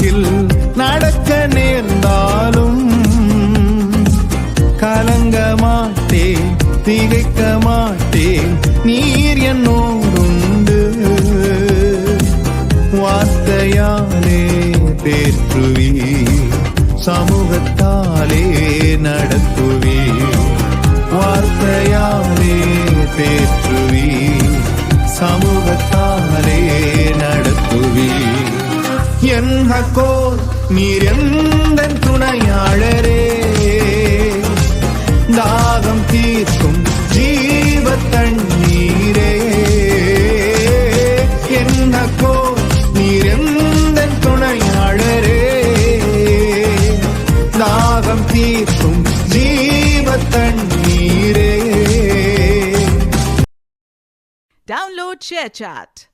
பள்ளத்தாக்கில் நடக்க நேர்ந்தாலும் கலங்க மாட்டேன் திகைக்க மாட்டேன். நீர் என்னோடுண்டு. வார்த்தையாலே தேற்றுவி சமூகத்தாலே நடத்துவி வார்த்தையா என் ஹக்கோர் நீர் எந்த துணையாளரே. தாகம் தீர்க்கும் ஜீவ தண்ணீரே என்னக்கோ நீர் எந்த துணையாளரே. தாகம் தீர்க்கும் ஜீவ தண்ணீரே Download ShareChat.